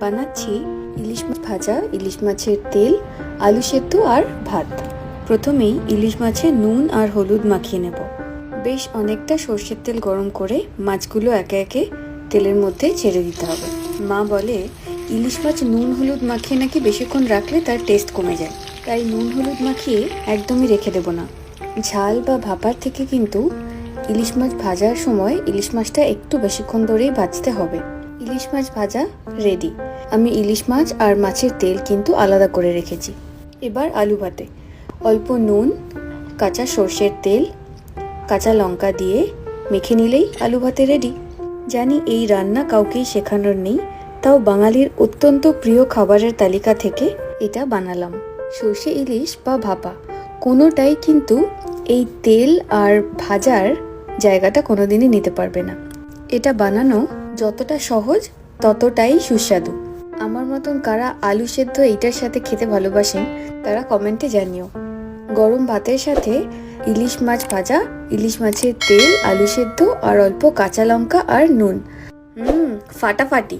বানাচ্ছি ইলিশ মাছ ভাজা, ইলিশ মাছের তেল, আলু সেদ্ধ আর ভাত। প্রথমেই ইলিশ মাছে নুন আর হলুদ মাখিয়ে নেব। বেশ অনেকটা সর্ষের তেল গরম করে মাছগুলো একে একে তেলের মধ্যে ছেড়ে দিতে হবে। মা বলে, ইলিশ মাছ নুন হলুদ মাখিয়ে নাকি বেশিক্ষণ রাখলে তার টেস্ট কমে যায়। তাই নুন হলুদ মাখিয়ে একদমই রেখে দেবো না। ঝাল বা ভাপার থেকে কিন্তু ইলিশ মাছ ভাজার সময় ইলিশ মাছটা একটু বেশিক্ষণ ধরেই ভাজতে হবে। ইলিশ মাছ ভাজা রেডি আমি ইলিশ মাছ আর মাছের তেল কিন্তু আলাদা করে রেখেছি। এবার আলু ভাতে। অল্প নুন, কাঁচা সর্ষের তেল, কাঁচা লঙ্কা দিয়ে মেখে নিলেই আলু ভাতে রেডি জানি এই রান্না কাউকেই শেখানোর নেই, তাও বাঙালির অত্যন্ত প্রিয় খাবারের তালিকা থেকে এটা বানালাম। সর্ষে ইলিশ বা ভাপা, কোনোটাই কিন্তু এই তেল আর ভাজার জায়গাটা কোনোদিনই নিতে পারবে না। এটা বানানো যতটা সহজ, ততটাই সুস্বাদু। আমার মতন কারা আলু সেদ্ধ এইটার সাথে খেতে ভালোবাসেন, তারা কমেন্টে জানিও। গরম ভাতের সাথে ইলিশ মাছ ভাজা, ইলিশ মাছের তেল, আলু সেদ্ধ, আর অল্প কাঁচা লঙ্কা আর নুন। হুম, ফাটাফাটি।